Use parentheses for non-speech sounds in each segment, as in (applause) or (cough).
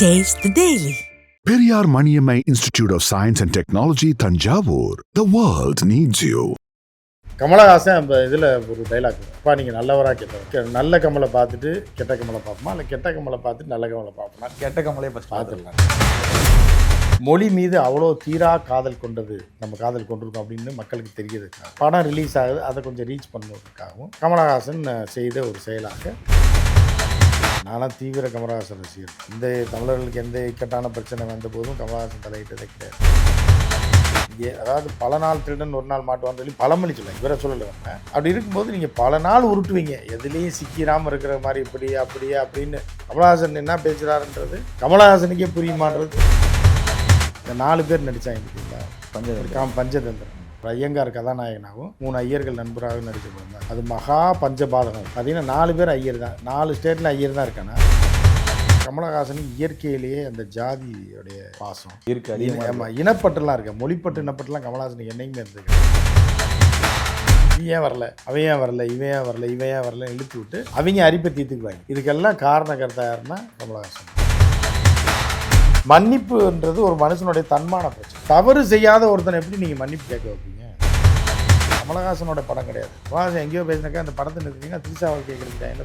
Taste the Daily. Periyar Maniammai Institute of Science and Technology, Tanjavur. The world needs you. Kamal Haasan அந்த இதில் ஒரு dialogue அப்பா நீங்கள் நல்லவரா கெட்டவர்? நல்ல கமலை பார்த்துட்டு கெட்ட கமலை பார்ப்போமா? இல்லை கெட்ட கமலை பார்த்துட்டு நல்ல கமலை பார்ப்போமா? கெட்ட கமலே ஃபஸ்ட் பார்த்துடலாம் மொழி மீது அவ்வளோ தீரா காதல் கொண்டது நம்ம காதல் கொண்டிருக்கோம் அப்படின்னு மக்களுக்கு தெரியறதுக்காக படம் ரிலீஸ் ஆகுது அதை கொஞ்சம் ரீச் பண்ணுவதற்காகவும் கமலஹாசன் செய்த ஒரு செயலாக. நானும் தீவிர கமலஹாசன் ரசிகர். இந்த தமிழர்களுக்கு எந்த இக்கட்டான பிரச்சனை வந்த போதும் கமலஹாசன் தலையிட்டதே கிடையாது. இங்கே அதாவது பல நாள் திருடன் ஒரு நாள் மாட்டுவான்னு சொல்லி பழமொழி சொல்லுவாங்க இவரை சொல்லலை அப்படி இருக்கும்போது நீங்கள் பல நாள் உருட்டுவீங்க. எதுலேயும் சிக்கிராமல் இருக்கிற மாதிரி இப்படி அப்படியே அப்படின்னு கமலஹாசன் என்ன பேசுகிறாருன்றது கமலஹாசனுக்கே புரியுமான்றது. இந்த நாலு பேர் நடித்தாங்க பார்த்தீங்களா பஞ்சதந்திரம். பஞ்சதந்திரம். ஐயங்கார் கதாநாயகனாகவும் மூணு ஐயர்கள் நண்பராகவும் நடிச்ச படம் தான் அது மகா பஞ்சபாதகம். பார்த்தீங்கன்னா நாலு பேர் ஐயர் தான். நாலு ஸ்டேட்டில் ஐயர் தான் இருக்கானா? கமலஹாசனுக்கு இயற்கையிலேயே அந்த ஜாதியோடைய பாசம். இருக்கு. ஆமாம் இனப்பட்டுலாம் இருக்கு. மொழிப்பட்டு இனப்பட்டுலாம் கமலஹாசனுக்கு என்னைக்குமே இருந்திருக்கு ஏன் வரல? அவன் ஏன் வரல? இவன் ஏன் வரல? இவன் ஏன் வரல இழுத்து விட்டு அவங்க அரிப்பை தீர்த்துக்குவாங்க. இதுக்கெல்லாம் காரணக்கர்த்தா யாருன்னா கமலஹாசன். மன்னிப்புன்றது ஒரு மனுஷனுடைய தன்மான பிரச்சனை. தவறு செய்யாத ஒருத்தனை எப்படி நீங்கள் மன்னிப்பு கேட்க வைப்பீங்க? கமலஹாசனோட படம் கிடையாது. கமலஹாசன் எங்கேயோ பேசினாக்கா அந்த படத்தை நிறுத்திங்கன்னா திருச்சாவல் கேட்குறதுக்கு டைம்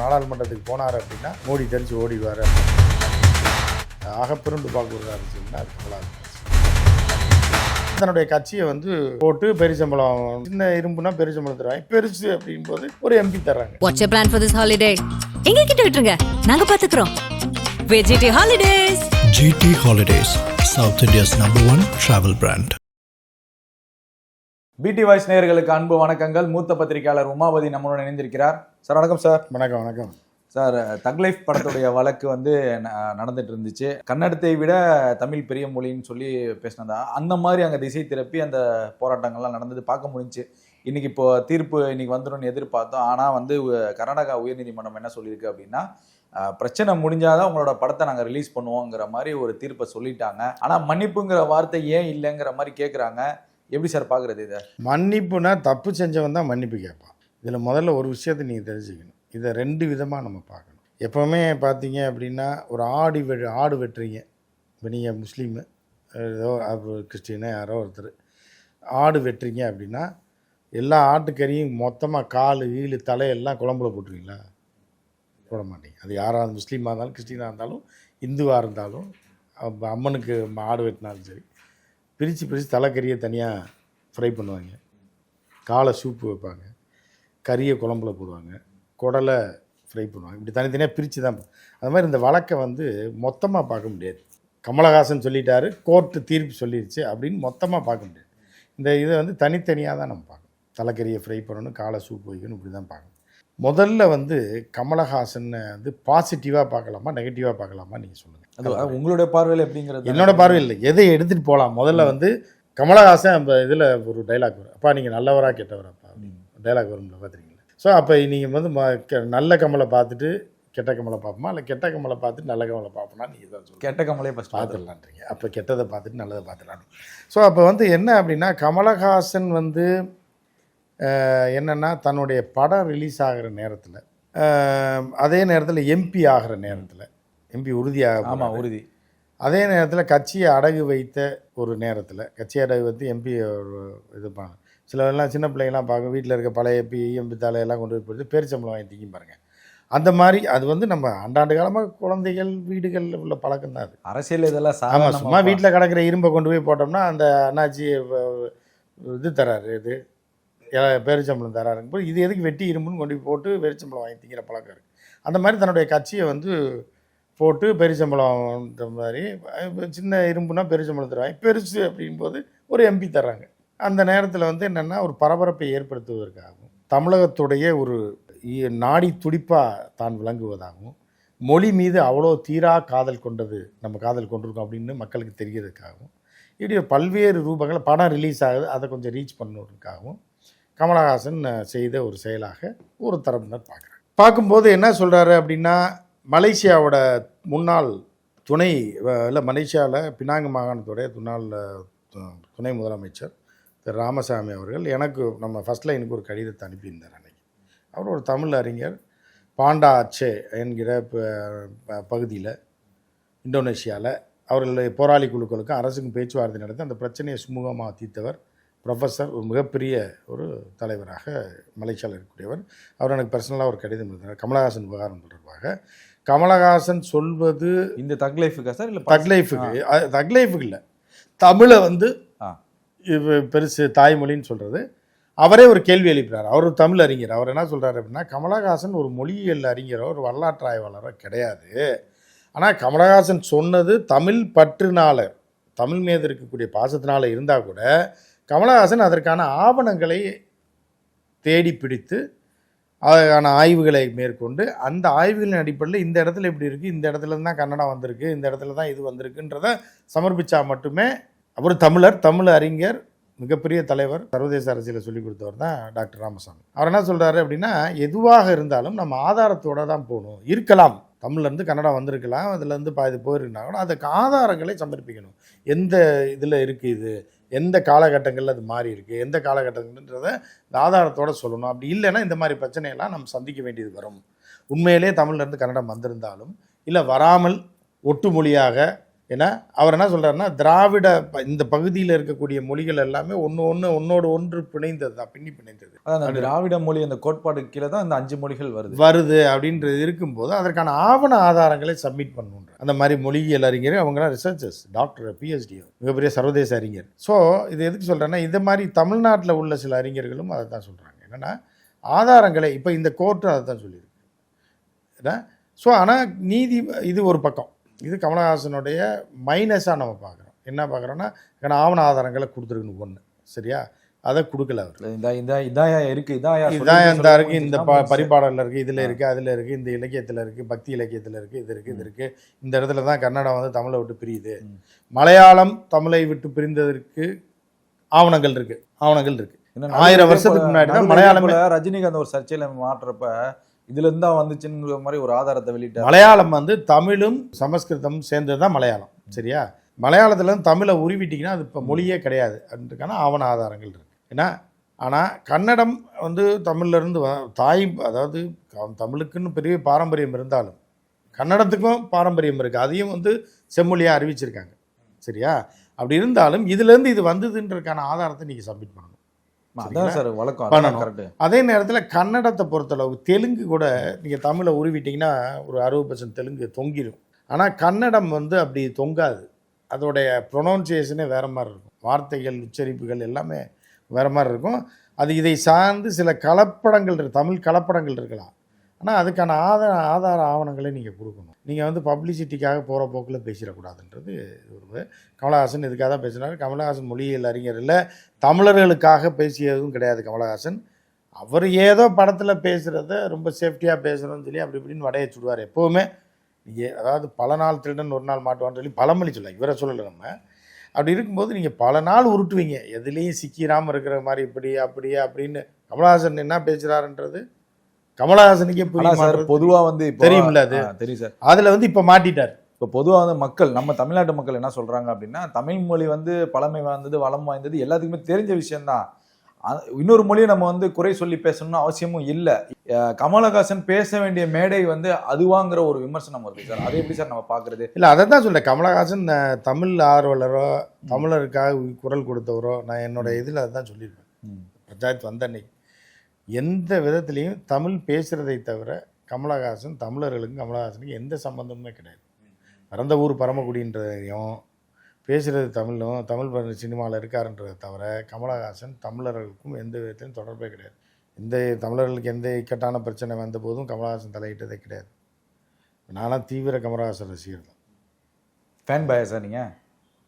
நாடாளுமன்றத்துக்கு போனார் அப்படின்னா மோடி தெரிஞ்சு ஓடிடுவார். ஆகப்பெருண்டு பார்க்குறாரு அப்படின்னா அது கமலஹாசன் தன்னுடைய கட்சியை வந்து போட்டு பெருசம்பளம் சின்ன இரும்புனா பெருசம்பளம் தருவாங்க. பெருசு அப்படிங்கும்போது ஒரு எம்பி தர்றாங்க. What's plan for this holiday எங்க கிட்ட விட்டுருங்க. நாங்க பாத்துக்கிறோம். VGT holidays GT Holidays, South India's number one travel brand. PT voice நேயர்களுக்கு அன்பு வணக்கங்கள். மூத்த பத்திரிகையாளர் உமாபதி நம்மளுடன் இணைந்திருக்கிறார். சார் வணக்கம் சார். வணக்கம் வணக்கம். சார் தக் லைஃப் படத்துடைய வழக்கு வந்து ந- நடந்துட்டு இருந்துச்சு கன்னடத்தை விட தமிழ் பெரிய மொழின்னு சொல்லி பேசினதா? அந்த மாதிரி அங்கே திசை திருப்பி அந்த போராட்டங்கள்லாம் நடந்தது பார்க்க முடிஞ்சுச்சு. இன்னைக்கு இப்போ தீர்ப்பு இன்னைக்கு வந்துடும்னு எதிர்பார்த்தோம். ஆனால் வந்து கர்நாடகா உயர்நீதிமன்றம் என்ன சொல்லியிருக்கு அப்படின்னா பிரச்சனை முடிஞ்சாதான் உங்களோட படத்தை நாங்கள் ரிலீஸ் பண்ணுவோங்கிற மாதிரி ஒரு தீர்ப்பை சொல்லிட்டாங்க. ஆனால் மன்னிப்புங்கிற வார்த்தை ஏன் இல்லைங்கிற மாதிரி கேட்குறாங்க எப்படி சார் பார்க்குறது இதை? மன்னிப்புனா தப்பு செஞ்சவன் தான் மன்னிப்பு கேட்பான். இதில் முதல்ல ஒரு விஷயத்தை நீங்கள் தெரிஞ்சுக்கணும். இதை ரெண்டு விதமாக நம்ம பார்க்கணும். எப்போவுமே பார்த்தீங்க அப்படின்னா ஒரு ஆடு வெ ஆடு வெட்டுறீங்க. இப்போ நீங்கள் முஸ்லீமு ஏதோ அப்ப யாரோ ஒருத்தர் ஆடு வெட்டுறீங்க அப்படின்னா எல்லா ஆட்டுக்கறியும் மொத்தமாக கால் ஈழு தலையெல்லாம் குழம்புல போட்டுருவீங்களா? போட மாட்டீங்க அது யாராக முஸ்லீமாக இருந்தாலும் கிறிஸ்டினாக இருந்தாலும் இந்துவாக இருந்தாலும் அம்மனுக்கு ஆடு வெட்டினாலும் சரி பிரித்து பிரித்து தலைக்கறியை தனியாக ஃப்ரை பண்ணுவாங்க. காலை சூப்பு வைப்பாங்க. கறியை குழம்புல போடுவாங்க. குடலை ஃப்ரை பண்ணுவாங்க. இப்படி தனித்தனியாக பிரித்து தான் அது மாதிரி இந்த வழக்கை வந்து மொத்தமாக பார்க்க முடியாது. கமலஹாசன் சொல்லிட்டாரு கோர்ட்டு தீர்ப்பு சொல்லிடுச்சு அப்படின்னு மொத்தமாக பார்க்க முடியாது. இந்த இதை வந்து தனித்தனியாக தான் நம்ம பார்க்கணும். தலைக்கறியை ஃப்ரை பண்ணணும் காலை சூப் வைக்கணும் இப்படி தான் பார்க்கணும். முதல்ல வந்து கமலஹாசனை வந்து பாசிட்டிவாக பார்க்கலாமா நெகட்டிவாக பார்க்கலாமா நீங்கள் சொல்லுங்கள் அது உங்களுடைய பார்வையில் எப்படிங்கிறது? என்னோட பார்வையில் இல்லை. எதை எடுத்துகிட்டு போகலாம்? முதல்ல வந்து கமலஹாசன் அந்த இதில் ஒரு டைலாக் வரும். அப்பா நீங்கள் நல்லவரா கெட்டவராப்பா? டைலாக் வரும்ல பார்த்துருக்கீங்களா? ஸோ அப்போ நீங்கள் வந்து நல்ல கமலை பார்த்துட்டு கெட்ட கமலை பார்ப்போமா? இல்லை கெட்ட கமலை பார்த்துட்டு நல்ல கமலை பார்ப்போமா? நீங்கள் தான் சொல்லுங்கள் கெட்ட கமலே ஃபஸ்ட் பார்த்துடலான்றீங்க. அப்போ கெட்டதை பார்த்துட்டு நல்லதை பார்த்துடலாம் ஸோ அப்போ வந்து என்ன அப்படின்னா கமலஹாசன் வந்து என்னன்னா தன்னுடைய படம் ரிலீஸ் ஆகிற நேரத்தில் அதே நேரத்தில் எம்பி ஆகிற நேரத்தில் எம்பி உறுதியாக ஆமாம் உறுதி. அதே நேரத்தில் கட்சியை அடகு வைத்த ஒரு நேரத்தில் கட்சி அடகு வைத்து எம்பி இது பண்ண சில எல்லாம் சின்ன பிள்ளைங்களாம் பார்க்க வீட்டில் இருக்க பழைய எம்பி எம்பி தலையெல்லாம் கொண்டு போய் போட்டு பேரிச்சம்பளம் வாங்கி திங்கி பாருங்க. அந்த மாதிரி அது வந்து நம்ம ஆண்டாண்டு காலமாக குழந்தைகள் வீடுகள் உள்ள பழக்கம் தான் அது. அரசியல் இதெல்லாம் ஆமாம் சும்மா வீட்டில் கிடக்கிற இரும்பை கொண்டு போய் போட்டோம்னா அந்த அண்ணாச்சி இது தராரு இது பேரிச்சம்பளம் தராருங்க போது இது எதுக்கு வெட்டி இரும்புன்னு கொண்டு போய் போட்டு பேரிச்சம்பளம் வாங்கி திங்கிற பழக்கம் இருக்குது அந்த மாதிரி தன்னுடைய கட்சியை வந்து போட்டு பெருச்சம்பளம்ன்ற மாதிரி இப்ப சின்ன இரும்புனா பெருச்சம்பளம் தருவாங்க. பெருசு அப்படிங்கும்போது ஒரு எம்பி தர்றாங்க. அந்த நேரத்தில் வந்து என்னென்னா ஒரு பரபரப்பை ஏற்படுத்துவதற்காகவும் தமிழகத்துடைய ஒரு இ- நாடி துடிப்பாக தான் விளங்குவதாகவும் மொழி மீது அவ்வளோ தீரா காதல் கொண்டது நம்ம காதல் கொண்டிருக்கோம் அப்படின்னு மக்களுக்கு தெரியறதுக்காகவும் இப்படி பல்வேறு ரூபங்கள் படம் ரிலீஸ் ஆகுது அதை கொஞ்சம் ரீச் பண்ணுறதுக்காகவும் கமலஹாசன் செய்த ஒரு செயலாக ஒரு தரப்பினர் பார்க்குறாங்க பார்க்கும்போது என்ன சொல்கிறாரு அப்படின்னா மலேசியாவோட முன்னாள் துணை இல்லை மலேசியாவில் பினாங்கு மாகாணத்துடைய துணால் துணை முதலமைச்சர் திரு ராமசாமி அவர்கள் எனக்கு நம்ம ஃபர்ஸ்ட் லைனுக்கு ஒரு கடிதத்தை அனுப்பியிருந்தார் அன்னைக்கு. அவர் ஒரு தமிழ் அறிஞர் பாண்டா அச்சே என்கிற பகுதியில் இந்தோனேஷியாவில் அவர்களுடைய போராளி குழுக்களுக்கும் அரசுக்கும் பேச்சுவார்த்தை நடத்தி அந்த பிரச்சனையை சுமூகமாக தீர்த்தவர் ப்ரொஃபஸர் ஒரு மிகப்பெரிய ஒரு தலைவராக மலேசியாவில் இருக்கக்கூடியவர் அவர் எனக்கு பர்சனலாக ஒரு கடிதம் எழுதினார். கமலஹாசன் விவகாரம் தொடர்பாக. கமலஹாசன் சொல்வது இந்த தக் லைஃபுக்கா சார் இல்ல தக் லைஃபுக்கு அது தக் லைஃபுக்கு இல்லை. தமிழை வந்து பெருசு தாய்மொழின்னு சொல்கிறது அவரே ஒரு கேள்வி எழுப்புறார் அவர் தமிழ் அறிஞர். அவர் என்ன சொல்கிறாரு அப்படின்னா கமலஹாசன் ஒரு மொழியியல் அறிஞரோ ஒரு வரலாற்று ஆய்வாளரோ கிடையாது. ஆனால் கமலஹாசன் சொன்னது தமிழ் பற்றுனால தமிழ் மீது இருக்கக்கூடிய பாசத்தினால இருந்தால் கூட கமலஹாசன் அதற்கான ஆவணங்களை தேடி பிடித்து அதற்கான ஆய்வுகளை மேற்கொண்டு அந்த ஆய்வுகளின் அடிப்படையில் இந்த இடத்துல இப்படி இருக்குது இந்த இடத்துல தான் கன்னடம் வந்திருக்கு இந்த இடத்துல தான் இது வந்திருக்குன்றத சமர்ப்பித்தா மட்டுமே அவர் தமிழர் தமிழ் அறிஞர் மிகப்பெரிய தலைவர் சர்வதேச அரசியலை சொல்லிக் கொடுத்தவர் தான் டாக்டர் ராமசாமி. அவர் என்ன சொல்கிறாரு அப்படின்னா எதுவாக இருந்தாலும் நம்ம ஆதாரத்தோட தான் போகணும். இருக்கலாம் தமிழ்லேருந்து கன்னடம் வந்திருக்கலாம் அதுலேருந்து பாதி போயிருந்தா அதுக்கு ஆதாரங்களை சமர்ப்பிக்கணும். எந்த இதில் இருக்குது இது? எந்த காலகட்டங்களில் அது மாறி இருக்குது எந்த காலகட்டங்கள்ன்றத இந்த ஆதாரத்தோட சொல்லணும். அப்படி இல்லைன்னா இந்த மாதிரி பிரச்சனையெல்லாம் நம்ம சந்திக்க வேண்டியது வரும். உண்மையிலே தமிழ்லேருந்து கன்னடம் வந்திருந்தாலும் இல்லை வராமல் ஒட்டுமொழியாக ஏன்னா அவர் என்ன சொல்றாருன்னா திராவிட இந்த பகுதியில் இருக்கக்கூடிய மொழிகள் எல்லாமே ஒன்று ஒன்று ஒன்னோடு ஒன்று பிணைந்தது தான் பின்னி பிணைந்தது. அதான் திராவிட மொழி அந்த கோட்பாடு கீழே தான் இந்த அஞ்சு மொழிகள் வருது. வருது அப்படின்றது இருக்கும்போது அதற்கான ஆவண ஆதாரங்களை சப்மிட் பண்ணுன்ற அந்த மாதிரி மொழியியல் அறிஞர் அவங்களாம் ரிசர்ச்சர்ஸ் டாக்டர் பிஹெச்டி மிகப்பெரிய சர்வதேச அறிஞர். ஸோ இது எதுக்கு சொல்கிறேன்னா இந்த மாதிரி தமிழ்நாட்டில் உள்ள சில அறிஞர்களும் அதை தான் சொல்கிறாங்க என்னென்னா ஆதாரங்களை இப்போ இந்த கோர்ட்டும் அதை தான் சொல்லியிருக்கு. ஏன்னா ஸோ ஆனால் நீதி இது ஒரு பக்கம். இது கமலஹாசனுடைய மைனஸாக நம்ம பார்க்குறோம். என்ன பார்க்குறோன்னா ஏன்னா ஆவண ஆதாரங்களை கொடுத்துருக்கணும் ஒன்று சரியா? அதை கொடுக்கல அவர். இதாயா இருக்கு இதாயா இதான் சொல்லி இந்த இருக்கு இந்த ப பரிபாடலில் இருக்குது இதில். இருக்குது அதில் இருக்குது இந்த இலக்கியத்தில் இருக்குது பக்தி இலக்கியத்தில் இருக்குது இது இருக்குது இது இருக்குது இந்த இடத்துல தான் கன்னடம் வந்து தமிழை விட்டு பிரியுது. மலையாளம் தமிழை விட்டு பிரிந்ததற்கு ஆவணங்கள் இருக்குது ஆவணங்கள் இருக்குது ஆயிரம் வருஷத்துக்கு முன்னாடி தான் மலையாளமே- ரஜினிகாந்த் ஒரு சர்ச்சையில மாட்டுறப்ப இதுல இருந்தா வந்துச்சுன்னு மாதிரி ஒரு ஆதாரத்தை வெளியிட்டார். மலையாளம் வந்து தமிழும் சமஸ்கிருதமும் சேர்ந்தது தான் மலையாளம் சரியா? மலையாளத்துல இருந்து தமிழை உருவிட்டிங்கன்னா அது இப்போ மொழியே கிடையாது. அதுக்கான ஆவண ஆதாரங்கள் இருக்கு. ஏன்னா ஆனால் கன்னடம் வந்து தமிழ்ல இருந்து வ தாய் அதாவது தமிழுக்குன்னு பெரிய பாரம்பரியம் இருந்தாலும் கன்னடத்துக்கும் பாரம்பரியம் இருக்குது அதையும் வந்து செம்மொழியாக அறிவிச்சிருக்காங்க சரியா? அப்படி இருந்தாலும் இதுலேருந்து இது வந்ததுன்றதுக்கான ஆதாரத்தை நீங்கள் சப்மிட் பண்ணணும். அதான் சார் வழக்கம். பண்ணணும். கரெக்ட் அதே நேரத்தில் கன்னடத்தை பொறுத்தளவு தெலுங்கு கூட நீங்கள் தமிழை உருவிட்டிங்கன்னா ஒரு அறுபது பர்சன்ட் தெலுங்கு தொங்கிடும் ஆனால் கன்னடம் வந்து அப்படி தொங்காது. அதோடைய ப்ரொனவுன்சியேஷனே வேறு மாதிரி இருக்கும். வார்த்தைகள் உச்சரிப்புகள் எல்லாமே வேறு மாதிரி இருக்கும். அது இதை சார்ந்து சில கலப்படங்கள் தமிழ் கலப்படங்கள் இருக்கலாம். ஆனால் அதுக்கான ஆதார ஆதார ஆவணங்களை நீங்கள் கொடுக்கணும். நீங்கள் வந்து பப்ளிசிட்டிக்காக போகிற போக்கில் பேசிடக்கூடாதுன்றது ஒரு கமலஹாசன் இதுக்காக தான் பேசினார். கமலஹாசன் மொழியியல் அறிஞர் இல்லை தமிழர்களுக்காக பேசியதும் கிடையாது கமலஹாசன். அவர் ஏதோ படத்தில் பேசுகிறத ரொம்ப சேஃப்டியாக பேசுகிறோன்னு சொல்லி அப்படி இப்படின்னு வடையை சுடுவார் எப்போவுமே. நீங்கள் அதாவது பல நாள் திருடன் ஒரு நாள் மாட்டுவான்னு சொல்லி பழமொழி சொல்லலாம் இவரை சொல்லலை நம்ம. அப்படி இருக்கும்போது நீங்கள் பல நாள் உருட்டுவீங்க. எதுலேயும் சிக்கிராமல் இருக்கிற மாதிரி இப்படி அப்படி அப்படின்னு கமலஹாசன் என்ன பேசுகிறாருன்றது கமலஹாசனுக்கே ஆனா புரிய சார். பொதுவா வந்து தெரியும்ல அது? தெரியும் சார். அதில் வந்து இப்போ மாட்டிட்டார். இப்போ பொதுவா வந்து மக்கள் நம்ம தமிழ்நாட்டு மக்கள் என்ன சொல்றாங்க அப்படின்னா தமிழ் மொழி வந்து பழமை வாய்ந்தது வளம் வாய்ந்தது எல்லாத்துக்குமே தெரிஞ்ச விஷயம்தான். இன்னொரு மொழியை நம்ம வந்து குறை சொல்லி பேசணும்னு அவசியமும் இல்லை. கமலஹாசன் பேச வேண்டிய மேடை வந்து அதுவாங்கிற ஒரு விமர்சனம் வருது சார். அதை எப்படி சார் நம்ம பாக்குறது? இல்லை அதை தான் சொல்ல கமலஹாசன் தமிழ் ஆர்வலரோ தமிழருக்காக குரல் கொடுத்தவரோ நான் என்னோட இதில் அதான் சொல்லியிருப்பேன் ம். பஞ்சாயத்து வந்த அன்னைக்கு. எந்த விதத்துலேயும் தமிழ் பேசுகிறதை தவிர கமலஹாசன் தமிழர்களுக்கும் கமலஹாசனுக்கும் எந்த சம்பந்தமுமே கிடையாது. பிறந்த ஊர் பரமக்குடின்றதையும் பேசுகிறது தமிழும் தமிழ் சினிமாவில் இருக்காருன்றதை தவிர கமலஹாசன் தமிழர்களுக்கும் எந்த விதத்திலும் தொடர்பே கிடையாது. எந்த தமிழர்களுக்கு எந்த இக்கட்டான பிரச்சனை வந்த போதும் கமலஹாசன் தலையிட்டதே கிடையாது. நானும் தீவிர கமலஹாசன் ரசிகர் தான். ஃபேன் பாயா சார் நீங்க?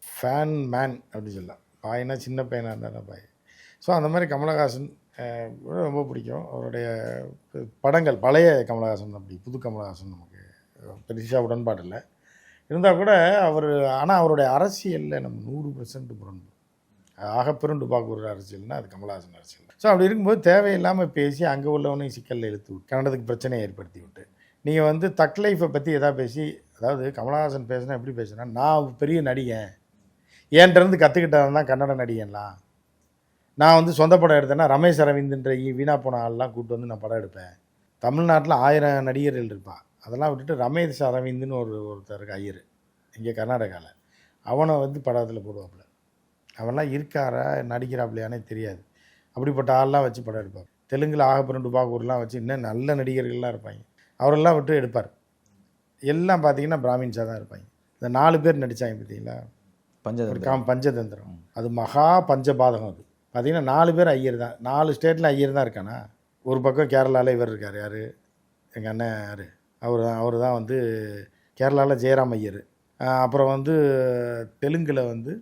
ஃபேன் மேன் அப்படி சொல்லலாம். பாய்னா சின்ன பையனாக இருந்தால் பாய்? ஸோ அந்த மாதிரி கமலஹாசன் ரொம்ப பிடிக்கும். அவருடைய படங்கள் பழைய கமலஹாசன் அப்படி புது கமலஹாசன் நமக்கு பெருசாக உடன்பாடு இல்லை. இருந்தால் கூட அவர் ஆனால் அவருடைய அரசியலில் நம்ம நூறு பர்சன்ட் புரண்டு ஆக பிறண்டு பார்க்குற அரசியல்னா அது கமலஹாசன் அரசியல். ஸோ அப்படி இருக்கும்போது தேவையில்லாமல் பேசி அங்கே உள்ளவனையும் சிக்கலில் இழுத்து விட்டு கன்னடத்துக்கு பிரச்சனையை ஏற்படுத்தி விட்டு நீங்கள் வந்து தக் லைஃப்பை பற்றி எதாவது பேசி அதாவது கமலஹாசன் பேசினா எப்படி பேசுனா நான் பெரிய நடிகன் என்கிட்ட இருந்து கற்றுக்கிட்டவன் தான் கன்னட நடிகன்லாம். நான் வந்து சொந்த படம் எடுத்தேன்னா ரமேஷ் அரவிந்த்ன்ற வீணா போன ஆள்லாம் கூப்பிட்டு வந்து நான் படம் எடுப்பேன். தமிழ்நாட்டில் ஆயிரம் நடிகர்கள் இருப்பா. அதெல்லாம் விட்டுட்டு ரமேஷ் அரவிந்துன்னு ஒரு ஒருத்தருக்கு ஐயர். இங்கே கர்நாடகாவில் அவனை வந்து படத்தில் போடுவாப்புல. அவன்லாம் இருக்காரா நடிக்கிறாப்லையானே தெரியாது. அப்படிப்பட்ட ஆள்லாம் வச்சு படம் எடுப்பார். தெலுங்கில் ஆகப்பரண்டு பாகூர்லாம் வச்சு இன்னும் நல்ல நடிகர்கள்லாம் இருப்பாங்க. அவரெல்லாம் விட்டு எடுப்பார். எல்லாம் பார்த்தீங்கன்னா பிராமின்ஸாக தான் இருப்பாங்க. இந்த நாலு பேர் நடித்தாங்க பார்த்தீங்களா பஞ்சதந்திரம். காம் பஞ்சதந்திரம். அது மகா பஞ்சபாதகம் அது. பார்த்தீங்கன்னா நாலு பேர் ஐயர் தான். நாலு ஸ்டேட்டில் ஐயர் தான் இருக்கானா? ஒரு பக்கம் கேரளாவில் இவர் இருக்கார். யார்? எங்கள் அண்ணன் யார்? அவர் தான் அவர் தான் வந்து கேரளாவில் ஜெயராம் ஐயர். அப்புறம் வந்து தெலுங்கில் வந்து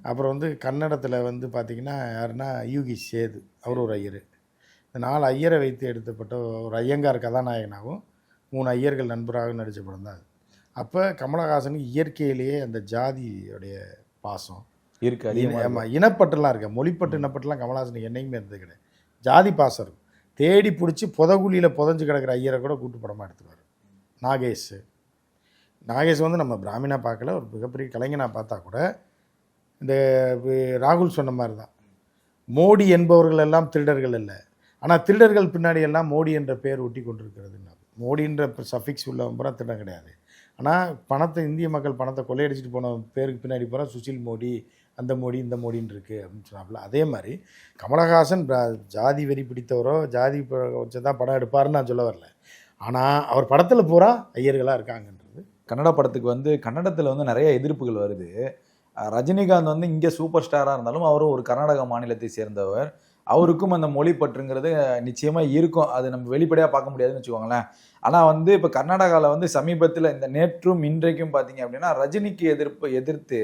அப்புறம் வந்து கன்னடத்தில் வந்து பார்த்திங்கன்னா யாருன்னா யூகி சேது. அவர் ஒரு ஐயர். இந்த நாலு ஐயரை வைத்து எடுத்தப்பட்ட ஒரு ஐயங்கார் கதாநாயகனாகவும் மூணு ஐயர்கள் நண்பராக நடித்த படம் தான் அது. அப்போ கமலஹாசனுக்கு இயற்கையிலேயே அந்த ஜாதியுடைய பாசம் இருக்கு அதிகமா இருக்கு. ஆமாம் இனப்பட்டுலாம் இருக்கு மொழிப்பட்டு இனப்பட்டுலாம் கமலஹாசனுக்கு என்னைக்குமே இருந்தது கிடையாது. ஜாதி பாசம் இருக்கும் தேடி பிடிச்சி புதகுழியில் புதஞ்சு கிடக்கிற ஐயரை கூட கூட்டு படமாக எடுத்துருவார் நாகேஷ். நாகேஷ் வந்து நம்ம பிராமினா பார்க்கல ஒரு மிகப்பெரிய கலைஞனாக பார்த்தா கூட இந்த ராகுல் சொன்ன மாதிரி தான் மோடி என்பவர்கள் எல்லாம் திருடர்கள் இல்லை ஆனால் திருடர்கள் பின்னாடி எல்லாம் மோடி என்ற பெயர் ஒட்டி கொண்டிருக்கிறதுன்னா மோடின்ற சஃபிக்ஸ் உள்ளவன் பூரா திருடன் கிடையாது. ஆனால் பணத்தை இந்திய மக்கள் பணத்தை கொள்ளையடிச்சிட்டு போன பேருக்கு பின்னாடி பூரா சுஷில் மோடி அந்த மோடி இந்த மோடின்னு இருக்குது அப்படின்னு சொன்னாப்புல. அதே மாதிரி கமலஹாசன் ஜாதி வெறி பிடித்தவரோ ஜாதி வச்சு தான் படம் எடுப்பாருன்னு நான் சொல்ல வரல. ஆனால் அவர் படத்தில் பூரா ஐயர்களாக இருக்காங்கன்றது. கன்னட படத்துக்கு வந்து கன்னடத்தில் வந்து நிறைய எதிர்ப்புகள் வருது. ரஜினிகாந்த் வந்து இங்கே சூப்பர் ஸ்டாராக இருந்தாலும் அவரும் ஒரு கர்நாடக மாநிலத்தை சேர்ந்தவர். அவருக்கும் அந்த மொழி பற்றுங்கிறது நிச்சயமாக இருக்கும். அது நம்ம வெளிப்படையாக பார்க்க முடியாதுன்னு வச்சுக்கோங்களேன். ஆனால் வந்து இப்போ கர்நாடகாவில் வந்து சமீபத்தில் இந்த நேற்றும் இன்றைக்கும் பார்த்தீங்க அப்படின்னா ரஜினிக்கு எதிர்ப்பு எதிர்த்து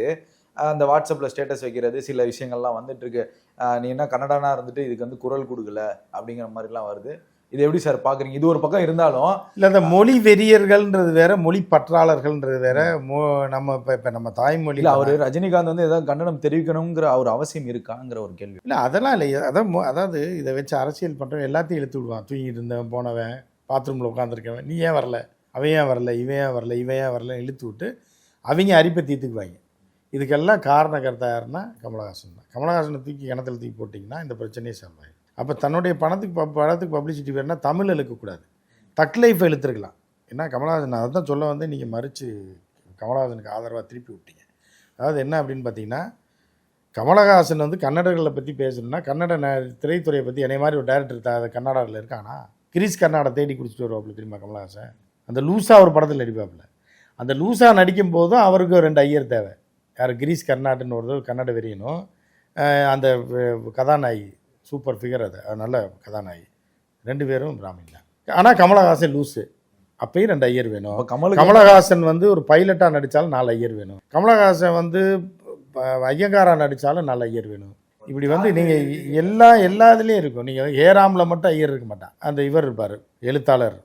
அந்த வாட்ஸ்அப்பில் ஸ்டேட்டஸ் வைக்கிறது சில விஷயங்கள்லாம் வந்துட்டு இருக்கு அஹ் நீ என்ன கன்னடனா இருந்துட்டு இதுக்கு வந்து குரல் கொடுக்கல அப்படிங்கிற மாதிரிலாம் வருது. இது எப்படி சார் பார்க்குறீங்க இது ஒரு பக்கம் இருந்தாலும் இல்லை அந்த மொழி வெறியர்கள்ன்றது வேற மொழி பற்றாளர்கள்ன்றது வேற மோ நம்ம இப்போ இப்போ நம்ம தாய்மொழி இல்ல அவரு ரஜினிகாந்த் வந்து ஏதாவது கண்டனம் தெரிவிக்கணுங்கிற ஒரு அவசியம் இருக்காங்கிற ஒரு கேள்வி. இல்லை அதெல்லாம் இல்லை. அதான் அதாவது இதை வச்சு அரசியல் பண்ணுறவன் எல்லாத்தையும் இழுத்து விடுவான். தூங்கிட்டு இருந்தவன் போனவன் பாத்ரூமில் உட்காந்துருக்கவன் நீ ஏன் வரல? அவன் ஏன் வரல? இவன் ஏன் வரல? இவன் ஏன் வரல இழுத்து விட்டு அவங்க அரிப்பை தீர்த்துக்குவாங்க. இதுக்கெல்லாம் காரணக்கர்த்தா யாருன்னா கமலஹாசன் தான். கமலஹாசனை தூக்கி கிணத்துல தூக்கி போட்டிங்கன்னா இந்த பிரச்சனையே சம்பாதி அப்போ தன்னுடைய பணத்துக்கு ப- படத்துக்கு பப்ளிசிட்டி வேணும்னா தமிழ் இழுக்கக்கூடாது. தக் லைஃப் இழுத்துருக்கலாம். ஏன்னா கமலஹாசன் அதை தான் சொல்ல வந்து நீங்கள் மறித்து கமலஹாசனுக்கு ஆதரவாக திருப்பி விட்டீங்க. அதாவது என்ன அப்படின்னு பார்த்தீங்கன்னா கமலஹாசன் வந்து கன்னடர்களை பற்றி பேசணும்னா கன்னட ந- திரைத்துறையை பற்றி என்னை மாதிரி ஒரு டேரக்டர் த கன்னடாவில் இருக்கானா? கிரீஸ் கர்நாடகா தேடி குடிச்சிட்டு வருவாப்புல தெரியுமா கமலஹாசன்? அந்த லூசா ஒரு படத்தில் நடிப்பாப்புல அந்த லூசா நடிக்கும் போதும் அவருக்கு ரெண்டு ஐயர் தேவை. யார் கிரீஸ் கர்நாட்டுன்னு ஒரு கன்னட வெறியனும் அந்த கதாநாயகி சூப்பர் ஃபிகர் அது. அது நல்ல கதாநாயகி. ரெண்டு பேரும் பிராமின். தான் ஆனால் கமலஹாசன் லூஸு அப்பயும் ரெண்டு ஐயர் வேணும். கமலுக்கு கமலஹாசன் வந்து ஒரு பைலட்டாக நடித்தாலும் நாலு ஐயர் வேணும். கமலஹாசன் வந்து ப- ஐயங்காரா நடித்தாலும் நாலு ஐயர் வேணும். இப்படி வந்து நீங்கள் எல்லா எல்லா இதுலேயும் இருக்கும். நீங்கள் ஏராமில் மட்டும் ஐயர் இருக்க மாட்டான். அந்த இவர் இருப்பார். எழுத்தாளர்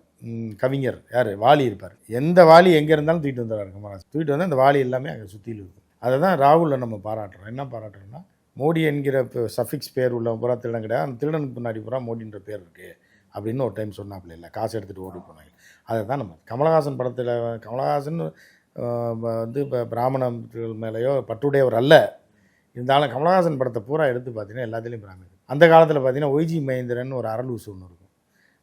கவிஞர். யார்? வாலி இருப்பார். எந்த வாலி எங்கே இருந்தாலும் தூக்கிட்டு வந்துடுவார் கமலஹாசன். தூக்கிட்டு வந்து அந்த வாலி எல்லாமே அங்கே சுற்றிலும் இருக்கும். அதை தான் ராகுலில் நம்ம பாராட்டுறோம். என்ன பாராட்டுறோம்னா மோடி என்கிற சஃபிக்ஸ் பேர் உள்ள பூரா திருடன் கிடையாது. அந்த திருடனுக்கு பின்னாடி பூரா மோடின்ற பேர் இருக்குது அப்படின்னு ஒரு டைம் சொன்னாப்புல இல்லை காசு எடுத்துகிட்டு ஓடி போனாங்க அதை தான் நம்ம கமலஹாசன் படத்தில் கமலஹாசன் வந்து இப்போ பிராமணர்கள் மேலேயோ பட்டுடையவர் அல்ல. இருந்தாலும் கமலஹாசன் படத்தை பூரா எடுத்து பார்த்தீங்கன்னா எல்லாத்துலேயும் பிராமணர் அந்த காலத்தில் பார்த்தீங்கன்னா ஒய்ஜி மகேந்திரன் ஒரு அரலூசு ஒன்று இருக்கும்.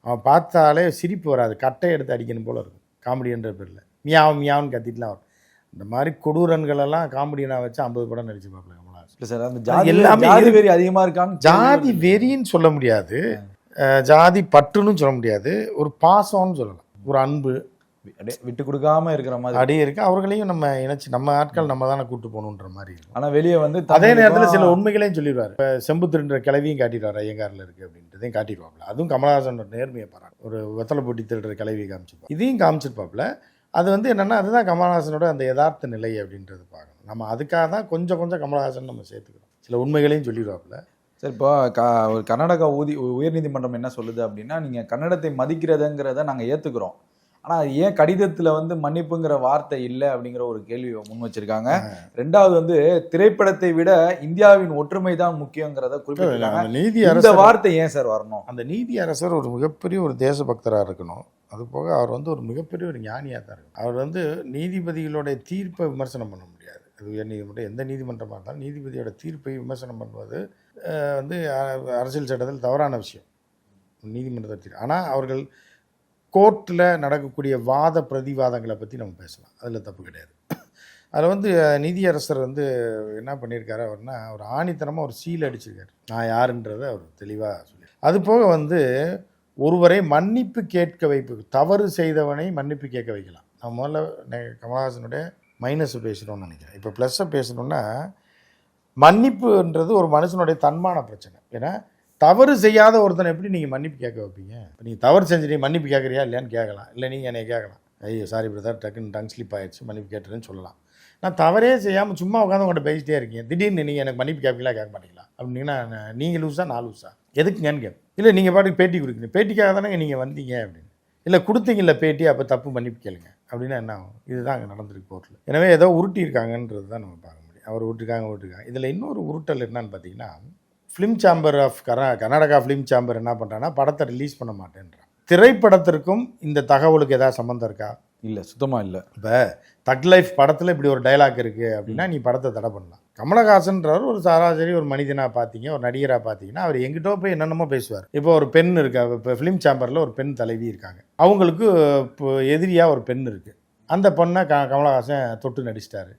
அவன் பார்த்தாலே சிரிப்பு வராது. கட்டை எடுத்து அடிக்கணும் போல இருக்கும். காமெடின்ற பேரில். மியாவும் மியாவுன்னு கத்திட்டுலாம் வரும். இந்த மாதிரி கொடூரன்களெல்லாம் காமெடியனாக வச்சு ஐம்பது படம் நடிச்சு பார்ப்பல கமலஹாசன். இல்ல சார் அந்த ஜாதி எல்லாமே ஜாதி இருக்கு. வெறி அதிகமா இருக்கான்னு ஜாதி வெறின்னு சொல்ல முடியாது. ஜாதி பற்றுன்னு சொல்ல முடியாது. ஒரு பாசம்னு சொல்லலாம். ஒரு அன்பு. விட்டு கொடுக்காம இருக்கிற மாதிரி. அப்படியே இருக்கு. அவர்களையும் நம்ம இணைச்சு நம்ம ஆட்கள் நம்ம தானே கூட்டு போகணுன்ற மாதிரி இருக்கும் ஆனா வெளியே வந்து அதே நேரத்தில் சில உண்மைகளையும் சொல்லிடுவார். இப்போ செம்பு திருன்ற கிளவியும் காட்டிடுவார் ஐயங்காரில் இருக்குது அப்படின்றதையும் காட்டிடுவாப்ல அதுவும் கமலஹாசனோட நேர்மையை பாராட்டு. ஒரு வெத்தலை போட்டி திருடுற கிளவி காமிச்சிருப்பார். இதையும் காமிச்சிருப்பாப்ல அது வந்து என்னென்னா அதுதான் கமலஹாசனோட அந்த யதார்த்த நிலை அப்படின்றது பார்க்கணும். நம்ம அதுக்காக தான் கொஞ்சம் கொஞ்சம் கமலஹாசன் நம்ம சேர்த்துக்கிறோம். சில உண்மைகளையும் சொல்லிடுவாப்ல சரி இப்போ க ஒரு கர்நாடகா ஊதி உயர்நீதிமன்றம் என்ன சொல்லுது அப்படின்னா நீங்க கன்னடத்தை மதிக்கிறதுங்கிறத நாங்க ஏத்துக்கிறோம். ஆனா அது ஏன் கடிதத்துல வந்து மன்னிப்புங்கிற வார்த்தை இல்லை அப்படிங்கிற ஒரு கேள்வி முன் வச்சிருக்காங்க. ரெண்டாவது வந்து திரைப்படத்தை விட இந்தியாவின் ஒற்றுமை தான் முக்கியங்கிறத குறிப்பிட்டிருக்காங்க. நீதி அரசர் வார்த்தை ஏன் சார் வரணும்? அந்த நீதி அரசர் ஒரு மிகப்பெரிய ஒரு தேசபக்தராக இருக்கணும். அது போக அவர் வந்து ஒரு மிகப்பெரிய ஒரு ஞானியாக தான் இருக்கும் அவர் வந்து நீதிபதிகளுடைய தீர்ப்பை விமர்சனம் பண்ண முடியாது. அது உயர் நீதிமன்றம் எந்த நீதிமன்றமாக இருந்தாலும் நீதிபதியோட தீர்ப்பை விமர்சனம் பண்ணுவது வந்து அரசியல் சட்டத்தில் தவறான விஷயம். நீதிமன்றத்தை தீர்ப்பு. ஆனால் அவர்கள் கோர்ட்டில் நடக்கக்கூடிய வாத பிரதிவாதங்களை பற்றி நம்ம பேசலாம். அதில் தப்பு கிடையாது. அதில் வந்து நீதியரசர் வந்து என்ன பண்ணியிருக்காரு அவர்னா அவர் ஆணித்தனமாக ஒரு சீல் அடிச்சிருக்காரு. நான் யாருன்றதை அவர் தெளிவாக சொல்லி. அது போக வந்து ஒருவரை மன்னிப்பு கேட்க வைப்பு தவறு செய்தவனை மன்னிப்பு கேட்க வைக்கலாம். நான் முதல்ல கமல்ஹாசனுடைய கமலஹாசனுடைய மைனஸ் பேசணும்னு நினைக்கிறேன். இப்போ ப்ளஸ்ஸை பேசணும்னா மன்னிப்புன்றது ஒரு மனுஷனுடைய தன்மான பிரச்சனை. ஏன்னா தவறு செய்யாத ஒருத்தனை எப்படி நீங்கள் மன்னிப்பு கேட்க வைப்பீங்க? இப்போ நீங்கள் தவறு செஞ்சுட்டு மன்னிப்பு கேட்குறியா இல்லையான்னு கேட்கலாம். இல்லை நீங்கள் என்னை கேட்கலாம். ஐயோ சாரி பிரதர் டக்குன்னு டங் ஸ்லிப் ஆயிடுச்சு. மன்னிப்பு கேட்டுறேன்னு சொல்லலாம். நான் தவறே செய்யாமல் சும்மா உட்காந்து உங்கள்கிட்ட பேசிட்டே இருக்கீங்க. திடீர்னு நீங்கள் எனக்கு மன்னிப்பு கேட்பீங்களா கேட்க மாட்டீங்களா? அப்படின்னா நீங்கள் லூஸா நான் லூஸா எதுக்குங்கன்னு கேட்பேன் இல்லை நீங்கள் பாட்டுக்கு பேட்டி கொடுக்குறீங்க. பேட்டிக்காக தானே நீங்கள் வந்தீங்க அப்படின்னு. இல்லை கொடுத்தீங்கல்ல பேட்டி அப்போ தப்பு மன்னிப்பு கேளுங்க. அப்படின்னா என்ன ஆகும்? இதுதான் அங்கே நடந்திருக்கு கோர்ட்டில் எனவே ஏதோ உருட்டியிருக்காங்கன்றது தான் நம்ம பார்க்க முடியும். அவர் விட்டுருக்காங்க விட்டுருக்காங்க இதில் இன்னொரு உருட்டல் என்னன்னு பார்த்தீங்கன்னா ஃபிலிம் சாம்பர் ஆஃப் கர்நா கர்நாடகா ஃபிலிம் சாம்பர் என்ன பண்ணுறான்னா படத்தை ரிலீஸ் பண்ண மாட்டேன்றான். திரைப்படத்திற்கும் இந்த தகவலுக்கு ஏதாவது சம்மந்தம் இருக்கா? இல்ல சுத்தமா இல்ல. இப்போ தக் லைஃப் படத்தில் இப்படி ஒரு டைலாக் இருக்குது அப்படின்னா நீ படத்தை தடை பண்ணலாம். கமலஹாசன்றவர் ஒரு சராசரி ஒரு மனிதனாக பார்த்தீங்க ஒரு நடிகராக பார்த்தீங்கன்னா அவர் எங்கிட்டோ போய் என்னென்னமோ பேசுவார். இப்போ ஒரு பெண் இருக்கா இப்போ ஃபிலிம் சாம்பரில் ஒரு பெண் தலைவி இருக்காங்க. அவங்களுக்கு இப்போ எதிரியாக ஒரு பெண் இருக்குது அந்த பெண்ணை க கமலஹாசன் தொட்டு நடிச்சிட்டாரு.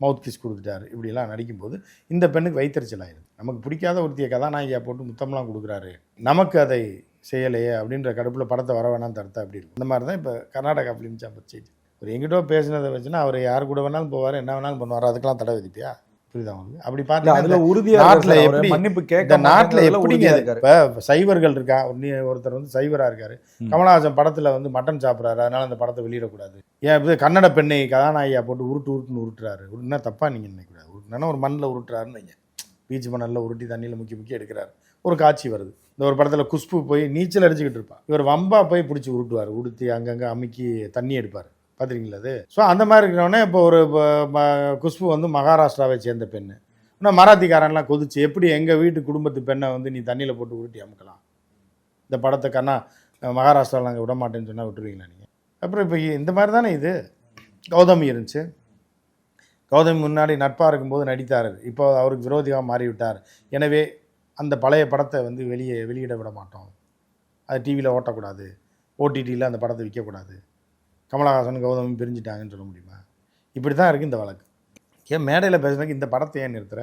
மவுத் கிஸ் கொடுத்துட்டாரு. இப்படிலாம் நடிக்கும்போது இந்த பெண்ணுக்கு வைத்தறிச்சல் ஆயிடுது. நமக்கு பிடிக்காத ஒருத்திய கதாநாயகியாக போட்டு முத்தம்லாம் கொடுக்குறாரு. நமக்கு அதை செய்யலையே அப்படின்ற கடுப்பில் படத்தை வர வேணாம் தடுத்தா அப்படி இருக்கும்? இந்த மாதிரி தான் இப்போ கர்நாடகா ஃபிலிம் சாம்பர் செய்தி. ஒரு எங்கிட்டோ பேசினதை வச்சுன்னா அவர் யார் கூட வேணாலும் போவார் என்ன வேணாலும் பண்ணுவார் அதுக்கெல்லாம் தடை விதிப்பியா? புரியுதா உங்களுக்கு? அப்படி இல்ல பார்த்தா அதுல உறுதியா நாட்டுல எப்படி- மன்னிப்பு கேட்க நாட்டில் எப்படிங்க இப்போ சைவர்கள் இருக்கா? ஒருத்தர் வந்து சைவராக இருக்காரு. கமலஹாசன் படத்தில் வந்து மட்டன் சாப்பிட்றாரு. அதனால அந்த படத்தை வெளியிடக்கூடாது. ஏன் இது கன்னட பெண்ணை கதாநாயகியா போட்டு உருட்டு உருட்டுன்னு உருட்டுறாரு. உருட்டுனா தப்பாக நீங்கள் நினைக்கக்கூடாது உருட்டுனா ஒரு மண்ணில் உருட்டுறாருன்னு வைங்க. பீச் மணலில் உருட்டி தண்ணியில் முக்கி முக்கி எடுக்கிறாரு. ஒரு காட்சி வருது. இந்த ஒரு படத்தில் குஷ்பு போய் நீச்சல் அடிச்சுக்கிட்டு இருப்பா இவர் வம்பா போய் பிடிச்சி உருட்டுவார். உடுத்தி அங்கங்கே அமுக்கி தண்ணி எடுப்பார். பார்த்துருக்கீங்களா அது? ஸோ அந்த மாதிரி இருக்கிறவனே இப்போ ஒரு ம- குஷ்பு வந்து மகாராஷ்டிராவை சேர்ந்த பெண்ணு. இன்னும் மராத்திக்காரன்லாம் கொதிச்சு எப்படி எங்கள் வீட்டு குடும்பத்து பெண்ணை வந்து நீ தண்ணியில் போட்டு உருட்டி அமுக்கலாம்? இந்த படத்தை கண்ணா மகாராஷ்டிராவில் நாங்கள் விட மாட்டேன்னு சொன்னால் விட்டுருவீங்களா நீங்கள் அப்புறம் இப்போ இந்த மாதிரி தானே இது? கௌதமி இருந்துச்சு. கௌதமி முன்னாடி நட்பாக இருக்கும்போது நடித்தார். இப்போ அவருக்கு விரோதியாக மாறிவிட்டார். எனவே அந்த பழைய படத்தை வந்து வெளியே வெளியிட விட மாட்டோம். அது டிவியில் ஓட்டக்கூடாது. ஓடிடியில் அந்த படத்தை விற்கக்கூடாது. கமலஹாசன் கௌதமி பிரிஞ்சிட்டாங்கன்னு சொல்ல முடியுமா? இப்படி தான் இருக்குது இந்த வழக்கு. ஏன் மேடையில் பேசுனதுக்கு இந்த படத்தை ஏன் நிறுத்துற?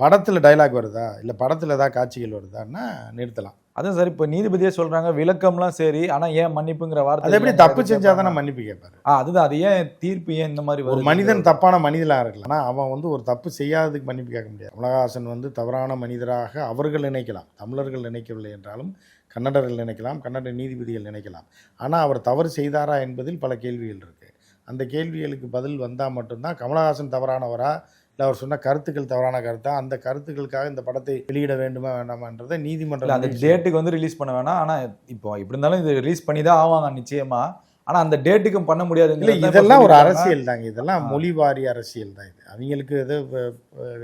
படத்தில் டைலாக் வருதா? இல்லை படத்தில் ஏதாவது காட்சிகள் வருதான்னா நிறுத்தலாம். அதான் சார் இப்ப நீதிபதியே சொல்றாங்க விளக்கம்லாம் சரி ஆனா ஏன் மன்னிப்புங்கிற வார்த்தை அது எப்படி தப்பு? செஞ்சால் தானே மன்னிப்பு கேட்பாரு? ஆ, அதுதான். அது ஏன் தீர்ப்பு ஏன் இந்த மாதிரி ஒரு? மனிதன் தப்பான மனிதனாக இருக்கலாம். ஆனால் அவன் வந்து ஒரு தப்பு செய்யாததுக்கு மன்னிப்பு கேட்க முடியாது. கமலஹாசன் வந்து தவறான மனிதராக அவர்கள் நினைக்கலாம். தமிழர்கள் நினைக்கவில்லை என்றாலும் கன்னடர்கள் நினைக்கலாம் கன்னட நீதிபதிகள் நினைக்கலாம். ஆனால் அவர் தவறு செய்தாரா என்பதில் பல கேள்விகள் இருக்குது அந்த கேள்விகளுக்கு பதில் வந்தால் மட்டும்தான் கமலஹாசன் தவறானவரா? இல்லை அவர் சொன்ன கருத்துக்கள் தவறான கருத்தா? அந்த கருத்துக்களுக்காக இந்த படத்தை வெளியிட வேண்டுமா வேண்டாமான்றதை நீதிமன்றம் அந்த. டேட்டுக்கு வந்து ரிலீஸ் பண்ண வேணாம். ஆனா இப்போ இப்படி இருந்தாலும் இது ரிலீஸ் பண்ணி தான் ஆவாங்க நிச்சயமா. ஆனா அந்த டேட்டுக்கும் பண்ண முடியாது இல்லை இதெல்லாம் ஒரு அரசியல் தாங்க. இதெல்லாம் மொழிவாரி அரசியல் தான் இது. அவங்களுக்கு எது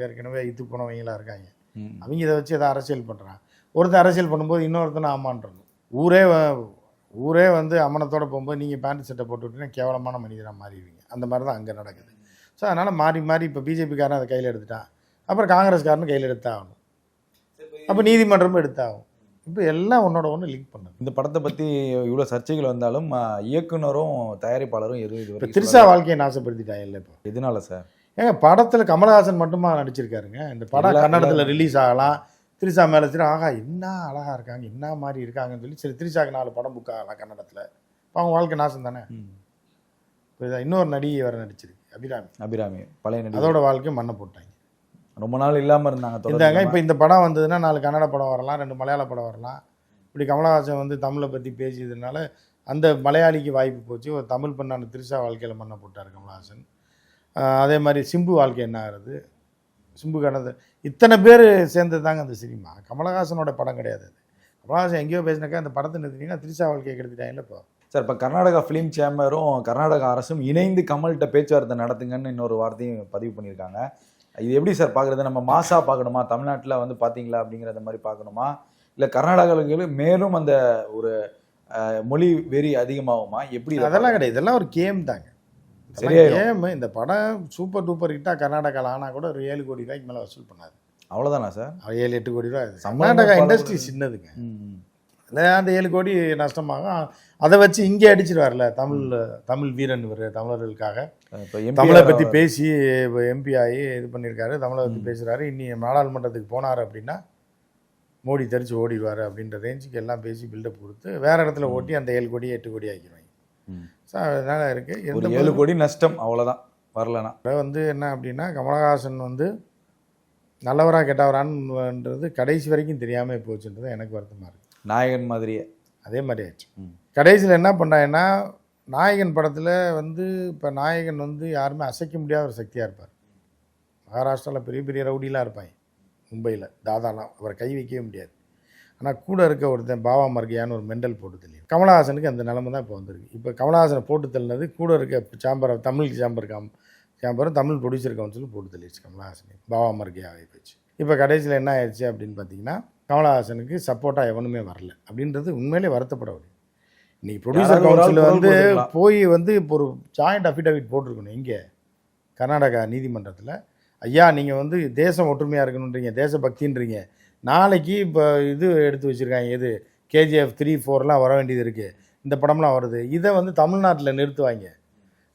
ஏற்கனவே இது போனவங்களா இருக்காங்க. அவங்க இதை வச்சு எதாவது அரசியல் பண்ணுறான் ஒருத்தன் அரசியல் பண்ணும்போது இன்னொருத்தனை ஆமான்றணும். ஊரே ஊரே வந்து அம்மனத்தோட போகும்போது நீங்கள் பேண்ட் சட்டை போட்டு விட்டீங்கன்னா கேவலமான மனிதனாக மாறிடுவீங்க. அந்த மாதிரி தான் அங்கே நடக்குது. ஸோ அதனால் மாறி மாறி இப்போ பிஜேபிக்காரன் அதை கையில் எடுத்துட்டான். அப்புறம் காங்கிரஸ்காரனும் கையில் எடுத்தாகணும். அப்போ நீதிமன்றமும் எடுத்தாகும் இப்போ எல்லாம் ஒன்னோட ஒன்று லிங்க் பண்ணுது. இந்த படத்தை பத்தி இவ்வளவு சர்ச்சைகள் வந்தாலும் இயக்குனரும் தயாரிப்பாளரும் எதுவும் இது இப்போ திரிசா வாழ்க்கையை நாசப்படுத்திட்டாங்க இல்லை இப்போ. எதனால சார்? ஏங்க படத்தில் கமலஹாசன் மட்டுமா நடிச்சிருக்காருங்க? இந்த படம் கன்னடத்தில். ரிலீஸ் ஆகலாம். திரிசா மேலே சரி ஆகா என்ன அழகா இருக்காங்க என்ன மாதிரி இருக்காங்கன்னு சொல்லி சரி திரிசாக்கு நாலு படம் புக் ஆகலாம் கன்னடத்தில். அவங்க வாழ்க்கை நாசம் தானே? இப்போ இன்னொரு நடிகை வேறு நடிச்சிருக்கு அபிராமி. அபிராமி பழைய நடிகை. அதோட வாழ்க்கை மண்ணை போட்டாங்க. ரொம்ப நாள் இல்லாம இருந்தாங்க தொடர்ந்து. இப்போ இந்த படம் வந்ததுன்னா நாலு கன்னட படம் வரலாம் ரெண்டு மலையாள படம் வரலாம். இப்படி கமலஹாசன் வந்து தமிழை பற்றி பேசியதுனால அந்த மலையாளிக்கு வாய்ப்பு போச்சு. ஒரு தமிழ் பண்ணான திரிசா வாழ்க்கையில் மண்ணை போட்டார் கமலஹாசன். அதே மாதிரி சிம்பு வாழ்க்கை என்ன ஆகுறது சிம்பு கணது இத்தனை பேர் சேர்ந்தது தாங்க அந்த சினிமா. கமலஹாசனோட படம் கிடையாது அது. கமலஹாசன் எங்கேயோ பேசினாக்கா அந்த படத்தை நிறுத்தினீங்கன்னா திரிசா வாழ்க்கையை கெடுத்துட்டாங்கல்ல இப்போ. சார் இப்போ கர்நாடகா ஃபிலிம் சேம்பரும் கர்நாடகா அரசும் இணைந்து கமல்கிட்ட பேச்சுவார்த்தை நடத்துங்கன்னு இன்னொரு வார்த்தையும் பதிவு பண்ணியிருக்காங்க. இது எப்படி சார் பார்க்குறது? நம்ம மாசா பார்க்கணுமா? தமிழ்நாட்டில் வந்து பார்த்தீங்களா அப்படிங்கிறத மாதிரி பார்க்கணுமா? இல்லை கர்நாடகாவுக்கு மேலும் அந்த ஒரு மொழி வெறி அதிகமாகுமா? எப்படி அதெல்லாம் கிடையாது. இதெல்லாம் ஒரு கேம் தாங்க. கேம் இந்த படம் சூப்பர் டூப்பர் ஹிட்டாக கர்நாடகாவில் ஆனால் கூட ஒரு ஏழு கோடி ரூபாய்க்கு மேலே வசூல் பண்ணாது அவ்வளோதானா சார் ஏழு எட்டு கோடி ரூபா கர்நாடகா இண்டஸ்ட்ரி. சின்னதுங்க. இல்லை அந்த ஏழு கோடி நஷ்டமாகும். அதை வச்சு இங்கே அடிச்சிருவார்ல தமிழ் தமிழ் வீரன் இவர் தமிழர்களுக்காக. தமிழை பற்றி பேசி எம்பி ஆகி இது பண்ணியிருக்காரு தமிழை பற்றி பேசுகிறாரு இன்னி நாடாளுமன்றத்துக்கு போனார் அப்படின்னா மோடி தெரிச்சு ஓடிடுவார் அப்படின்ற ரேஞ்சுக்கு எல்லாம் பேசி பில்டப் கொடுத்து வேற இடத்துல ஓட்டி அந்த ஏழு கோடி எட்டு கோடி ஆக்கிடுவாங்க. ஸோ அதனால இருக்கு. ஒரு ஏழு கோடி நஷ்டம் அவ்வளவுதான். வரலனா. வந்து என்ன அப்படின்னா கமலஹாசன் வந்து நல்லவரா கெட்டவரான்றது கடைசி வரைக்கும் தெரியாமல் போச்சுன்றது எனக்கு வருத்தமாக இருக்குது நாயகன் மாதிரியே. அதே மாதிரி ஆச்சு. கடைசியில் என்ன பண்ணாங்கன்னா நாயகன் படத்தில் வந்து இப்போ நாயகன் வந்து யாருமே அசைக்க முடியாத ஒரு சக்தியாக இருப்பார். மகாராஷ்டிராவில் பெரிய பெரிய ரவுடிலாம் இருப்பாங்க. மும்பையில் தாதாலாம். அவரை கை வைக்கவே முடியாது. ஆனால் கூட இருக்க ஒருத்தன் பாவா மர்கியான்னு ஒரு மெண்டல் போட்டு தள்ளியும் கமலஹாசனுக்கு அந்த நிலைமை தான் இப்போ வந்திருக்கு. இப்போ கமலஹாசனை போட்டு தள்ளினது கூட இருக்க சாம்பர் தமிழ் சாம்பர் காம் சாம்பரும் தமிழ் ப்ரொடியூசர் கவுன்சிலும் போட்டு தள்ளிடுச்சு கமலஹாசனை. பாவா மர்கியா ஆகி போச்சு. இப்போ கடைசியில் என்ன ஆயிடுச்சு அப்படின்னு பார்த்தீங்கன்னா கமலஹாசனுக்கு சப்போர்ட்டாக எவனுமே வரல அப்படின்றது உண்மையிலே வருத்தப்பட இன்னைக்கு ப்ரொடியூசர் கவுன்சில் வந்து. போய் வந்து இப்போ ஒரு ஜாயிண்ட் அஃபிடவிட் போட்டிருக்கணும். இங்கே கர்நாடகா நீதிமன்றத்தில். ஐயா நீங்கள் வந்து தேசம் ஒற்றுமையாக இருக்கணுன்றீங்க தேசபக்தின்றீங்க. நாளைக்கு இப்போ இது எடுத்து வச்சுருக்காங்க. எது? கேஜிஎஃப் த்ரீ ஃபோர்லாம் வர வேண்டியது இருக்குது இந்த படம்லாம் வருது. இதை வந்து தமிழ்நாட்டில் நிறுத்துவாங்க.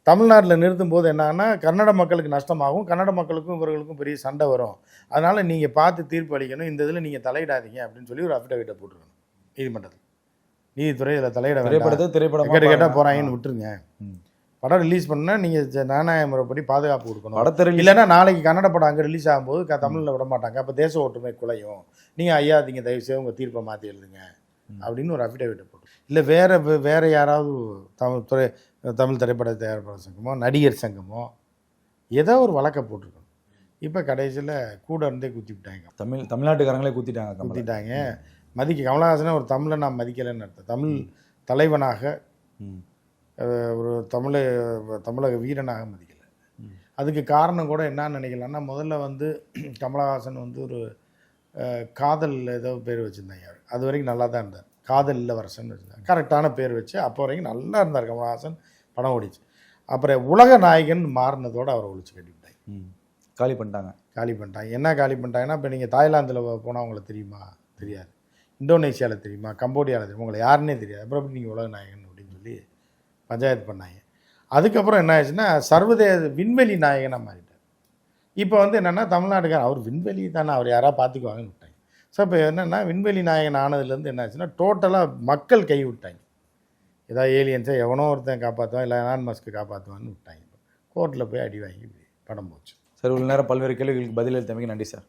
தமிழ்நாட்டில் நிறுத்தும் போது என்னன்னா கன்னட மக்களுக்கு நஷ்டமாகும். கன்னட மக்களுக்கும் இவர்களுக்கும் பெரிய சண்டை வரும். அதனால் நீங்கள் பார்த்து தீர்ப்பு அளிக்கணும். இந்த இதில் நீங்கள் தலையிடாதீங்க அப்படின்னு சொல்லி ஒரு அஃபிடவிட்டை போட்டிருக்கணும். நீதிமன்றத்தில். நீதித்துறை இதில் தலையிட திரைப்படத்தை திரைப்படம் கேட்ட கேட்டால் போகிறாங்கன்னு விட்டுருங்க. படம் ரிலீஸ் பண்ணால் நீங்கள் நாணய முறைப்படி பாதுகாப்பு கொடுக்கணும். படத்தை இல்லைன்னா நாளைக்கு கன்னட படம் அங்கே ரிலீஸ் ஆகும்போது க தமிழில் விட மாட்டாங்க. அப்போ தேச ஒற்றுமை குலையும். நீங்கள் ஐயா நீங்கள் தயவு செய்து உங்கள் தீர்ப்பை மாற்றி எழுதுங்க. அப்படின்னு ஒரு அஃபிடவிட்டை போட்டு இல்லை வேற வேற யாராவது தமிழ் துறை தமிழ் திரைப்பட தயாரிப்பாளர் சங்கமோ நடிகர் சங்கமோ ஏதோ ஒரு வழக்கை போட்டிருக்கணும். இப்போ கடைசியில் கூட இருந்தே குத்தி விட்டாங்க தமிழ் தமிழ்நாட்டுக்காரங்களே குத்திட்டாங்க. குத்திட்டாங்க. மதிக்க கமலஹாசனை ஒரு தமிழை நான் மதிக்கலைன்னு அர்த்தம். தமிழ் தலைவனாக ஒரு தமிழை தமிழக வீரனாக மதிக்கலை. அதுக்கு காரணம் கூட என்னன்னு நினைக்கலாம்னா முதல்ல வந்து (clears throat) கமலஹாசன் வந்து ஒரு காதல் ஏதோ பேர் வச்சுருந்தாங்க அது வரைக்கும் நல்லா தான் இருந்தார். காதல் இளவரசன் வச்சுருந்தாங்க. கரெக்டான பேர் வச்சு அப்போ வரைக்கும் நல்லா இருந்தார் கமலஹாசன். படம் ஓடிச்சு. அப்புறம் உலக நாயகன் மாறினதோடு அவரை ஒழிச்சு கட்டிவிட்டாங்க. காலி பண்ணிட்டாங்க. காலி பண்ணிட்டாங்க. என்ன காலி பண்ணிட்டாங்கன்னா இப்போ நீங்கள் தாய்லாந்தில் போனால் உங்களுக்கு தெரியுமா? தெரியாது. இந்தோனேஷியாவில் தெரியுமா? கம்போடியாவில் தெரியுமா? உங்களை யாருன்னே தெரியாது. அப்புறம் நீங்கள் உலக நாயகன் அப்படின்னு சொல்லி பஞ்சாயத்து பண்ணாங்க. அதுக்கப்புறம் என்ன ஆயிடுச்சுன்னா சர்வதேச விண்வெளி நாயகனாக மாறிட்டார் இப்போ வந்து என்னென்னா தமிழ்நாட்டுக்காரன் அவர் விண்வெளி தானே அவர் யாராவது பார்த்துக்குவாங்கன்னு விட்டாங்க. ஸோ இப்போ என்னென்னா விண்வெளி நாயகன் ஆனதுலேருந்து என்ன ஆச்சுன்னா டோட்டலாக மக்கள் கை விட்டாங்க. ஏதாவது ஏலியன்ஸை எவனோ ஒருத்தன் காப்பாற்றுவான் இல்லை நான் மஸ்க்கு காப்பாற்றுவான்னு விட்டாங்க. கோர்ட்டில் போய் அடி வாங்கி படம் போச்சு. சார் உள்ள நேரம் பல்வேறு கேள்விகளுக்கு பதிலளித்தமைக்கு நன்றி சார்.